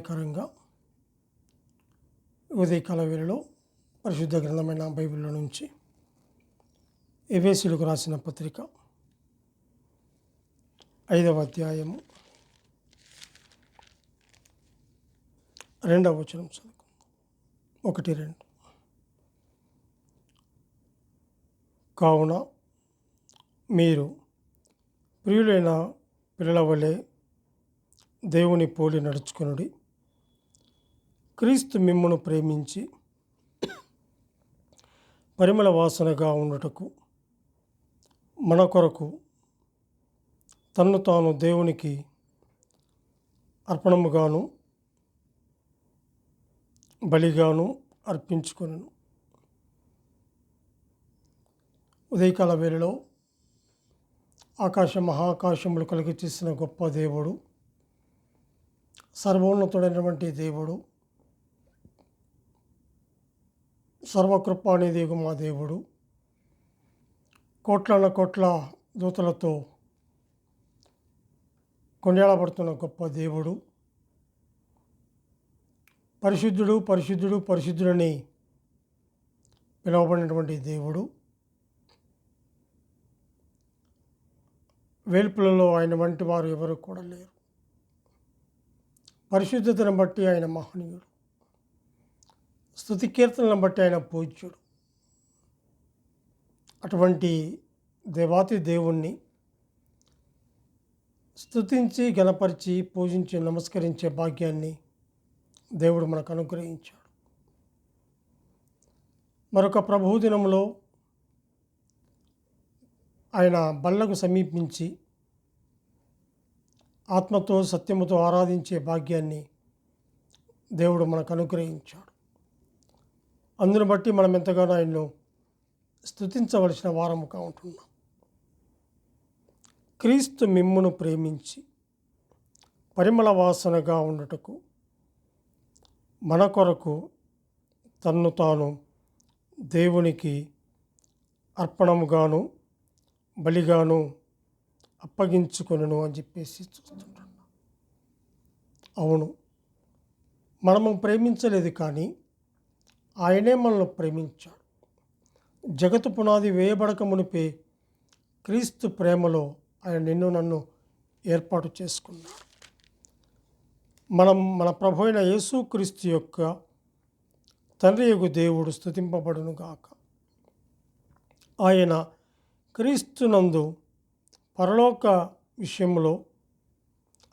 సహాయకరంగా ఉదయకాల వేళలో పరిశుద్ధ గ్రంథమైన బైబిల్లో నుంచి ఎవేసులకు రాసిన పత్రిక ఐదవ అధ్యాయము రెండవ వచనం చదువు ఒకటి రెండు. కావున మీరు ప్రియులైన పిల్లల వలె దేవుని పోలి నడుచుకునుడి. క్రీస్తు మిమ్మను ప్రేమించి పరిమళ వాసనగా ఉండటకు మన కొరకు తన్ను తాను దేవునికి అర్పణముగాను బలిగాను అర్పించుకొనను. ఉదయకాల వేళలో ఆకాశ మహాకాశములు కలిగి చేసిన గొప్ప దేవుడు సర్వోన్నతుడైనటువంటి దేవుడు సర్వకృపానిధిగు మా దేవుడు. కోట్ల కోట్ల దూతలతో కొండేళబడుతున్న గొప్ప దేవుడు. పరిశుద్ధుడు పరిశుద్ధుడు పరిశుద్ధుడని పిలువబడినటువంటి దేవుడు. వేల్పులలో ఆయన వంటి వారు ఎవరు కూడా లేరు. పరిశుద్ధతను బట్టి ఆయన మహనీయుడు. స్థుతి కీర్తనలను బట్టి ఆయన పూజ్యుడు అటువంటి దేవాతి దేవుణ్ణి స్థుతించి గణపరిచి పూజించి నమస్కరించే భాగ్యాన్ని దేవుడు మనకు అనుగ్రహించాడు. మరొక ప్రభు దినంలో ఆయన బల్లకు సమీపించి ఆత్మతో సత్యముతో ఆరాధించే భాగ్యాన్ని దేవుడు మనకు అనుగ్రహించాడు. అందును బట్టి మనం ఎంతగానో ఆయన్ను స్థుతించవలసిన వారముగా ఉంటున్నాం. క్రీస్తు మిమ్మును ప్రేమించి పరిమళ వాసనగా ఉండటకు మన కొరకు తన్ను తాను దేవునికి అర్పణముగాను బలిగాను అప్పగించుకొనను అని చెప్పేసి చూస్తుంటున్నా. అవును మనము ప్రేమించలేదు కానీ ఆయనే మనల్ని ప్రేమించాడు. జగతు పునాది వేయబడక మునిపే క్రీస్తు ప్రేమలో ఆయన నిన్ను నన్ను ఏర్పాటు చేసుకున్నాడు. మనం మన ప్రభు అయిన యేసుక్రీస్తు యొక్క తండ్రి యొక్క దేవుడు స్థుతింపబడును గాక. ఆయన క్రీస్తునందు పరలోక విషయంలో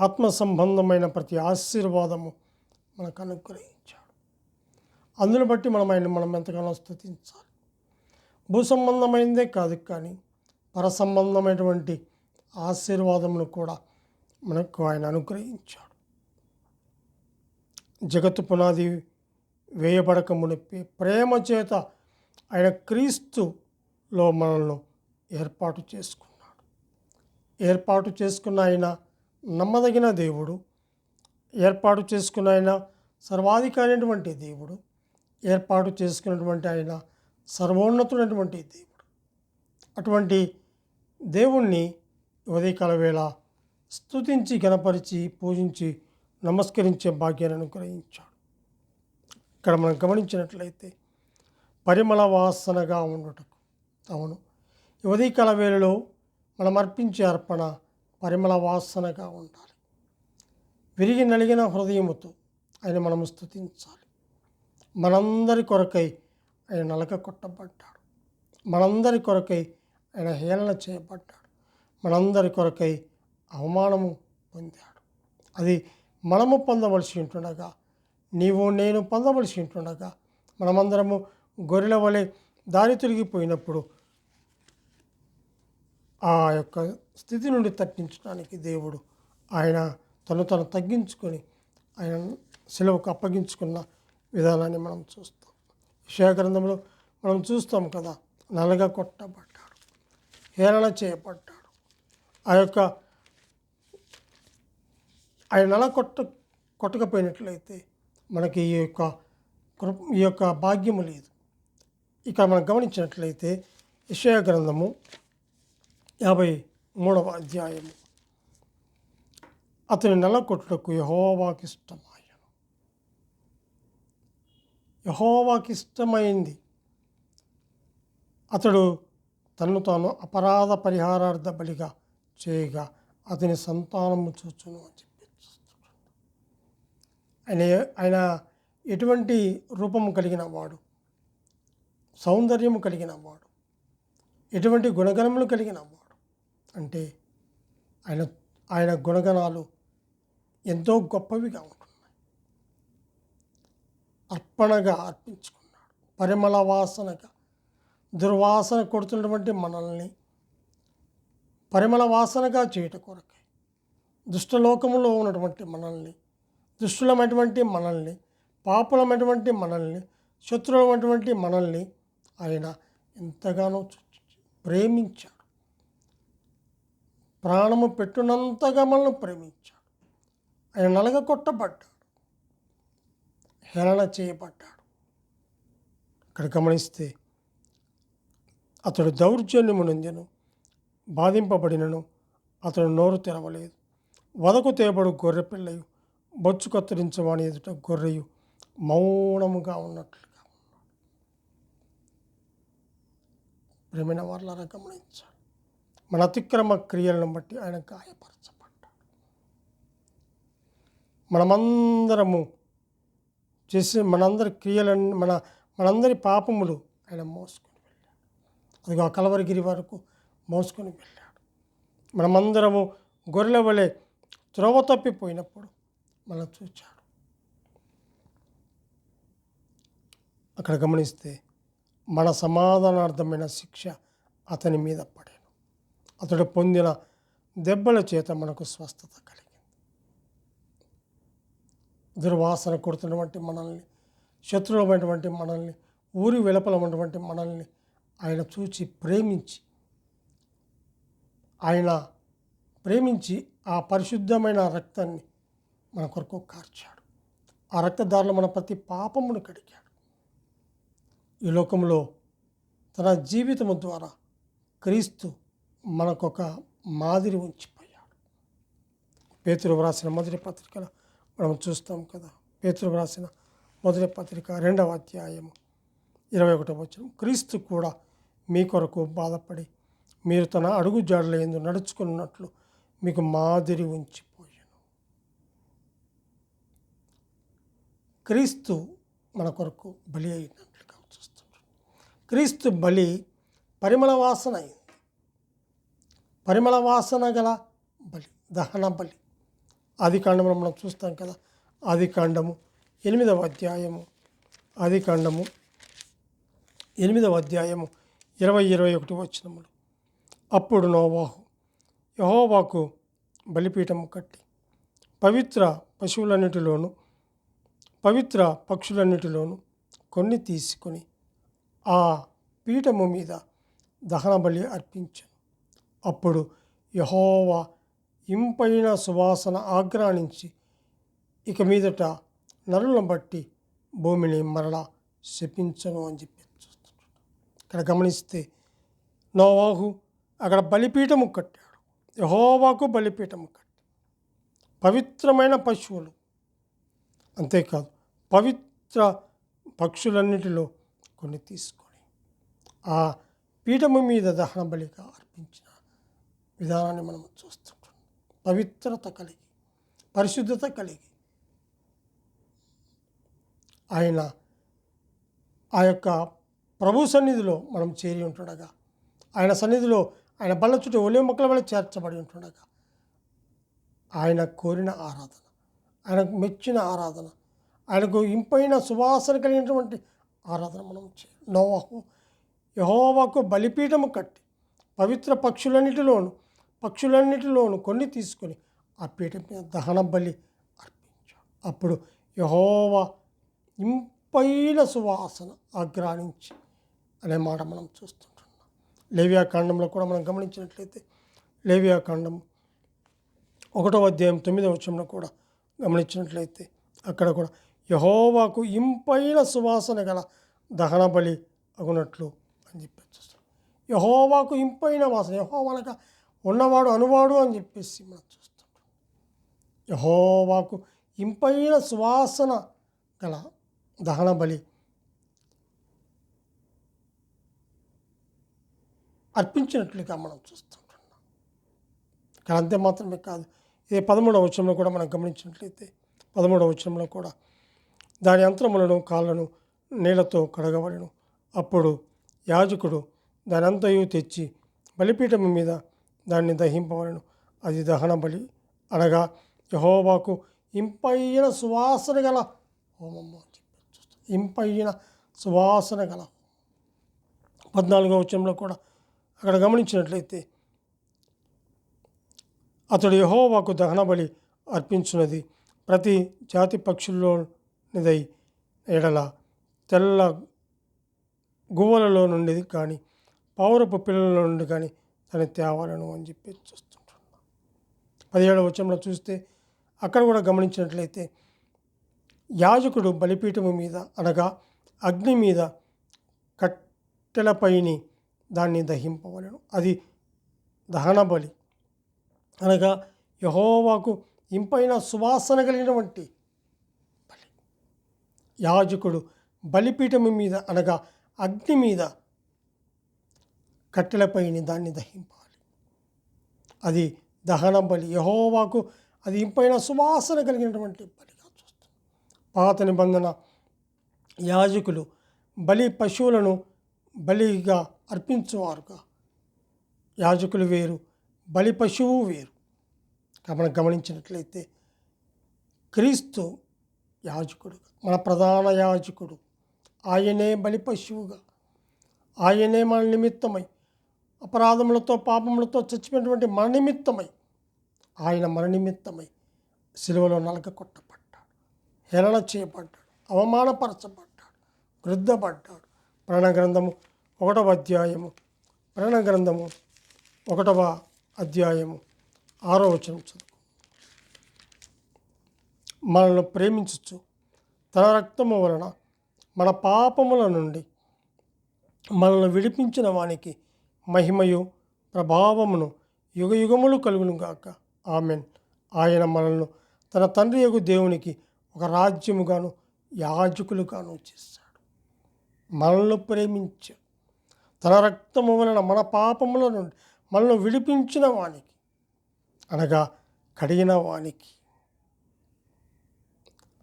ఆత్మ సంబంధమైన ప్రతి ఆశీర్వాదము మనకు అనుగ్రహించాడు. అందును బట్టి మనం ఆయన మనం ఎంతగానో స్థుతించాలి. భూ సంబంధమైనదే కాదు కానీ పర సంబంధమైనటువంటి ఆశీర్వాదమును కూడా మనకు ఆయన అనుగ్రహించాడు. జగత్తు పునాది వేయబడక మునిపి ప్రేమ చేత ఆయన క్రీస్తులో మనల్ని ఏర్పాటు చేసుకున్నాడు. ఏర్పాటు చేసుకున్న ఆయన నమ్మదగిన దేవుడు. ఏర్పాటు చేసుకున్న ఆయన సర్వాధికారైనటువంటి దేవుడు. ఏర్పాటు చేసుకున్నటువంటి ఆయన సర్వోన్నతుడైనటువంటి దేవుడు. అటువంటి దేవుణ్ణి ఉదయకాల వేళ స్తుతించి గణపరిచి పూజించి నమస్కరించే భాగ్యాన్ని అనుగ్రహించాడు. ఇక్కడ మనం గమనించినట్లయితే పరిమళ వాసనగా ఉండటకు. అవును ఉదయకాల వేళలో మనం అర్పించే అర్పణ పరిమళ వాసనగా ఉండాలి. విరిగి నలిగిన హృదయముతో ఆయన మనము స్తుతించాలి. మనందరి కొరకై ఆయన నలక కొట్టబడ్డాడు. మనందరి కొరకై ఆయన హేళన చేయబడ్డాడు. మనందరి కొరకై అవమానము పొందాడు. అది మనము పొందవలసి ఉంటుండగా నీవు నేను పొందవలసి ఉంటుండగా మనమందరము గొర్రెల వలె దారి తిరిగిపోయినప్పుడు ఆ యొక్క స్థితి నుండి తప్పించడానికి దేవుడు ఆయన తను తను తగ్గించుకొని ఆయన సెలవుకు అప్పగించుకున్న విధానాన్ని మనం చూస్తాం. విషయ గ్రంథంలో మనం చూస్తాం కదా నలగా కొట్టబడ్డాడు హేళన చేయబడ్డాడు. ఆ యొక్క ఆయన నల కొట్ట కొట్టకపోయినట్లయితే మనకి ఈ యొక్క కృప ఈ యొక్క భాగ్యము లేదు. ఇక్కడ మనం గమనించినట్లయితే విషయ గ్రంథము యాభై మూడవ అధ్యాయము. అతని నెల కొట్టుటకు యహోవాకిష్టమా? ఇష్టమాయి ఇష్టమైంది అతడు తన్ను తాను అపరాధ పరిహారార్థ బలిగా చేయగా అతని సంతానము చూచును అని చెప్పి ఆయన ఆయన ఎటువంటి రూపము కలిగిన వాడు? సౌందర్యము కలిగిన వాడు? ఎటువంటి గుణగణములు కలిగిన వాడు? అంటే ఆయన ఆయన గుణగణాలు ఎంతో గొప్పవిగా ఉంటుంది అర్పణగా అర్పించుకున్నాడు. పరిమళ వాసనగా. దుర్వాసన కొడుతున్నటువంటి మనల్ని పరిమళ వాసనగా చేయుట కొరకై దుష్టలోకములో ఉన్నటువంటి మనల్ని దుష్టులమైనటువంటి మనల్ని పాపులమైనటువంటి మనల్ని శత్రువులమైనటువంటి మనల్ని ఆయన ఎంతగానో ప్రేమించాడు. ప్రాణము పెట్టునంతగా మనల్ని ప్రేమించాడు. ఆయన నలగ కొట్టబడ్డాడు. హేళన చేయబడ్డాడు. ఇక్కడ గమనిస్తే అతడు దౌర్జన్యమునందెను బాధింపబడినను అతడు నోరు తెరవలేదు. వదకు తేబడు గొర్రె పిల్లయు బొచ్చు కత్తిరించవాని ఎదుట గొర్రెయు మౌనముగా ఉన్నట్లుగా ఉన్నాడు. ప్రేమైన గమనించాడు గమనించాలి. మన అతిక్రమ క్రియలను బట్టి ఆయన గాయపరచబడ్డాడు. మనమందరము చేసే మనందరి క్రియలన్నీ మన మనందరి పాపములు ఆయన మోసుకొని వెళ్ళాడు. అదిగో ఆ కలవరగిరి వరకు మోసుకొని వెళ్ళాడు. మనమందరము గొర్రెల వలె త్రోవ తప్పిపోయినప్పుడు మనం చూచాడు. అక్కడ గమనిస్తే మన సమాధానార్థమైన శిక్ష అతని మీద పడాను. అతడు పొందిన దెబ్బల చేత మనకు స్వస్థత కలిగింది. దుర్వాసన కొడుతున్నటువంటి మనల్ని శత్రువులమైనటువంటి మనల్ని ఊరి వెలుపలమైనటువంటి మనల్ని ఆయన చూచి ప్రేమించి ఆయన ప్రేమించి ఆ పరిశుద్ధమైన రక్తాన్ని మన కొరకు కార్చాడు. ఆ రక్తదారులు మన ప్రతి పాపమును కడిగాడు. ఈ లోకంలో తన జీవితము ద్వారా క్రీస్తు మనకొక మాదిరి ఉంచిపోయాడు. పేతురు వ్రాసిన మొదటి పత్రికలో మనం చూస్తాం కదా. పేతురు వ్రాసిన మొదటి పత్రిక రెండవ అధ్యాయము ఇరవై ఒకటో వచ్చిన క్రీస్తు కూడా మీ కొరకు బాధపడి మీరు తన అడుగు జాడల ఎందు నడుచుకున్నట్లు మీకు మాదిరి ఉంచిపోయాను. క్రీస్తు మన కొరకు బలి అయినట్లుగా చూస్తున్నాడు క్రీస్తు బలి పరిమళ వాసన అయింది. పరిమళ వాసన గల బలి దహన బలి. ఆదికాండము మనం చూస్తాం కదా. ఆది కాండము ఎనిమిదవ అధ్యాయము. ఆది కాండము ఎనిమిదవ అధ్యాయము ఇరవై ఇరవై ఒకటి వచ్చినములు అప్పుడు నోవాహు యహోవాకు బలిపీఠము కట్టి పవిత్ర పశువులన్నిటిలోను పవిత్ర పక్షులన్నిటిలోను కొన్ని తీసుకొని ఆ పీఠము మీద దహన బలి అర్పించాను. అప్పుడు యహోవా ఇంపైన సువాసన ఆగ్రాణించి ఇక మీదట నరులను బట్టి భూమిని మరలా శపించను అని చెప్పి చూస్తున్నాడు ఇక్కడ గమనిస్తే నోవాహు అక్కడ బలిపీఠము కట్టాడు. యహోవాకు బలిపీఠము కట్టి పవిత్రమైన పశువులు. అంతేకాదు పవిత్ర పక్షులన్నిటిలో కొన్ని తీసుకొని ఆ పీఠము మీద దహన బలిగా అర్పించిన విధానాన్ని మనం చూస్తాం. పవిత్రత కలిగి పరిశుద్ధత కలిగి ఆయన ఆ యొక్క ప్రభు సన్నిధిలో మనం చేరి ఉంటుండగా ఆయన సన్నిధిలో ఆయన బల్ల చుట్టూ ఒలే మొక్కల వల్ల చేర్చబడి ఉంటుండగా ఆయన కోరిన ఆరాధన ఆయనకు మెచ్చిన ఆరాధన ఆయనకు ఇంపైన సువాసన కలిగినటువంటి ఆరాధన మనం చేయాలి నోవాహు యహోవాకు బలిపీఠము కట్టి పవిత్ర పక్షులన్నిటిలోనూ పక్షులన్నిటిలోను కొన్ని తీసుకొని ఆ పీఠం మీద దహన బలి అర్పించాడు అప్పుడు యహోవా ఇంపైన సువాసన ఆగ్రానించి అనే మాట మనం చూస్తుంటున్నాం. లేవియా కాండంలో కూడా మనం గమనించినట్లయితే లేవియా కాండం ఒకటో అధ్యాయం తొమ్మిదవ వచనంలో కూడా గమనించినట్లయితే అక్కడ కూడా యహోవాకు ఇంపైన సువాసన గల దహన బలి అగునట్లు అని చెప్పి చూస్తాం యహోవాకు ఇంపైన వాసన యహోవానక ఉన్నవాడు అనువాడు అని చెప్పేసి మనం చూస్తుంటాం యహోవాకు ఇంపైన సువాసన గల దహన బలి. అర్పించినట్లుగా మనం చూస్తుంటున్నాం. కానీ అంతే మాత్రమే కాదు ఇది పదమూడవ వచనంలో కూడా మనం గమనించినట్లయితే పదమూడవ వచనంలో కూడా దాని యంత్రములను కాళ్ళను నీళ్ళతో కడగబడను అప్పుడు యాజకుడు దానంతయు తెచ్చి బలిపీఠం మీద దాన్ని దహింపవలను. అది దహన బలి అనగా యహోవాకు ఇంపైన సువాసన గల హోమమ్మ ఇంపయ్యన ఇంపైన సువాసన గల పద్నాలుగో వచనంలో కూడా అక్కడ గమనించినట్లయితే అతడు యహోవాకు దహన బలి అర్పించినది ప్రతి జాతి పక్షుల్లోనిదై ఎడల తెల్ల గువ్వలలో నుండి కానీ పౌరపు పిల్లల నుండి కానీ దాన్ని తేవాలను అని చెప్పి చూస్తుంటున్నాం. పదిహేడవ వచనంలో చూస్తే అక్కడ కూడా గమనించినట్లయితే యాజకుడు బలిపీఠము మీద అనగా అగ్ని మీద కట్టెలపైని దాన్ని దహింపవలను. అది దహన బలి. అనగా యహోవాకు ఇంపైన సువాసన కలిగినటువంటి బలి. యాజకుడు బలిపీఠము మీద అనగా అగ్ని మీద కట్టెలపైని దాన్ని దహింపాలి. అది దహన బలి. యహోవాకు అది ఇంపైన సువాసన కలిగినటువంటి బలిగా చూస్తాం. పాత నిబంధన యాజకులు బలి పశువులను బలిగా అర్పించేవారుగా. యాజకులు వేరు బలి పశువు వేరు. మనం గమనించినట్లయితే క్రీస్తు యాజకుడు మన ప్రధాన యాజకుడు ఆయనే బలి పశువుగా. ఆయనే మన నిమిత్తమై అపరాధములతో పాపములతో చచ్చిపోయినటువంటి మన నిమిత్తమై ఆయన మన నిమిత్తమై సిలువలో నలక కొట్టబడ్డాడు. హేళన చేయబడ్డాడు. అవమానపరచబడ్డాడు. వృద్ధపడ్డాడు ప్రాణ గ్రంథము ఒకటవ అధ్యాయము ప్రాణ గ్రంథము ఒకటవ అధ్యాయము ఆరో వచనం చదువు. మనల్ని ప్రేమించచ్చు తన రక్తము వలన మన పాపముల నుండి మనల్ని విడిపించిన వానికి మహిమయు ప్రభావమును యుగయుగములు కలుగును గాక ఆమెన్. ఆయన మనల్ని తన తండ్రి యొక్క దేవునికి ఒక రాజ్యముగాను యాజకులుగాను చేశాడు. మనల్ని ప్రేమించాడు. తన రక్తము వలన మన పాపముల నుండి మనల్ని విడిపించిన వానికి అనగా కడిగిన వానికి.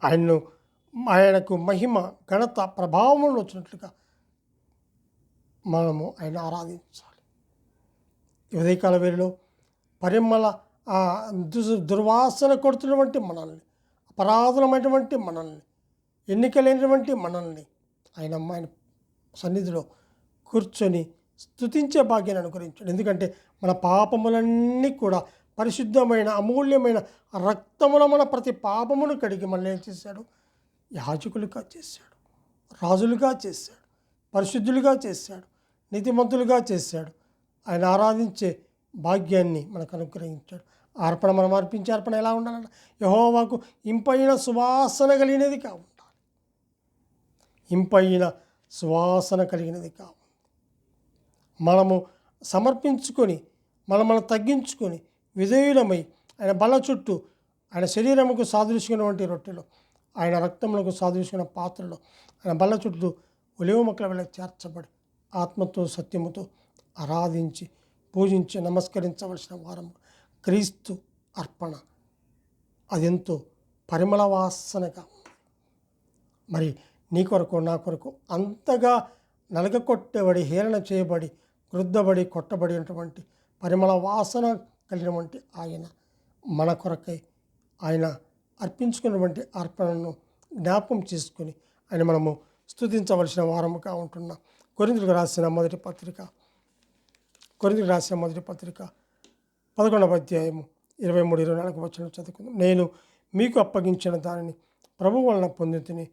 ఆయన్ను ఆయనకు మహిమ ఘనత ప్రభావంలో వచ్చినట్లుగా మనము ఆయన ఆరాధించాలి. ఉదయకాల వేళలో పరిమళ ఆ దు- దుర్వాసన కొడుతున్నటువంటి మనల్ని అపరాధులమైనటువంటి మనల్ని ఎన్నికలైనటువంటి మనల్ని ఆయన ఆయన సన్నిధిలో కూర్చొని స్తుతించే భాగ్యాన్ని అనుగ్రహించాడు. ఎందుకంటే మన పాపములన్నీ కూడా పరిశుద్ధమైన అమూల్యమైన రక్తముల మన ప్రతి పాపమును కడిగి మళ్ళీ ఏం చేశాడు? యాజకులుగా చేశాడు రాజులుగా చేశాడు పరిశుద్ధులుగా చేశాడు నీతిమంతులుగా చేశాడు ఆయన ఆరాధించే భాగ్యాన్ని మనకు అనుగ్రహించాడు. అర్పణ మనం అర్పించే అర్పణ ఎలా ఉండాలంటే? యహోవాకు ఇంపైన సువాసన కలిగినది కా ఉండాలి ఇంపైన సువాసన కలిగినది కావు మనము సమర్పించుకొని మనం మనం తగ్గించుకొని విధేయులమై ఆయన బల్ల చుట్టూ ఆయన శరీరముకు సాదృశ్యమైనటువంటి రొట్టెలు ఆయన రక్తములకు సాదృశ్యమైన పాత్రలు ఆయన బల్ల చుట్టూ ఒలివ మొక్కల వల్ల చేర్చబడి ఆత్మతో సత్యముతో ఆరాధించి పూజించి నమస్కరించవలసిన వారం క్రీస్తు అర్పణ. అదెంతో పరిమళ వాసనగా ఉంది. మరి నీ కొరకు నా కొరకు అంతగా నలగకొట్టబడి హేళన చేయబడి క్రుద్ధబడి కొట్టబడినటువంటి పరిమళ వాసన కలిగినటువంటి ఆయన మన కొరకై ఆయన అర్పించుకున్నటువంటి అర్పణను జ్ఞాపం చేసుకొని ఆయన మనము స్థుతించవలసిన వారముగా ఉంటున్నాం. కొరిందులకు రాసిన మొదటి పత్రిక కొరిందులకు రాసిన మొదటి పత్రిక పదకొండవ అధ్యాయము ఇరవై మూడు ఇరవై నాలుగు వచ్చిన చదువుకుందాం. నేను మీకు అప్పగించిన దానిని ప్రభు వలన పొందితిని.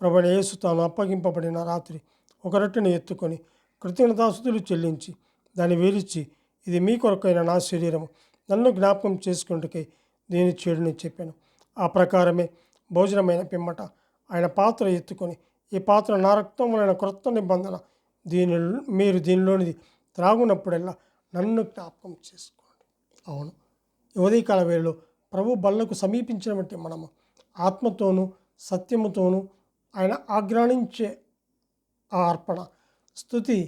ప్రభు యేసు తాను అప్పగింపబడిన రాత్రి ఒక రొట్టెను ఎత్తుకొని కృతజ్ఞతాస్తుతులు చెల్లించి దాన్ని విరిచి ఇది మీ కొరకైన నా శరీరము నన్ను జ్ఞాపకం చేసుకుంటుకై దీని చెడుని చెప్పాను. ఆ ప్రకారమే భోజనమైన పిమ్మట ఆయన పాత్ర ఎత్తుకొని ఈ పాత్ర నా రక్తం వలన క్రొత్త నిబంధన దీని మీరు దీనిలోనిది త్రాగునప్పుడల్లా నన్ను జ్ఞాపకం చేసుకోండి. అవును. ఉదయకాల వేళలో ప్రభు బల్లకు సమీపించినటువంటి మనము ఆత్మతోనూ సత్యముతోనూ ఆయన ఆగ్రాణించే ఆ అర్పణ స్థుతి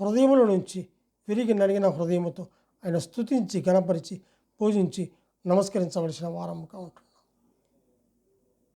హృదయముల నుంచి విరిగి నడిగిన హృదయముతో ఆయన స్థుతించి గణపరిచి పూజించి నమస్కరించవలసిన వారముగా ఉంటుంది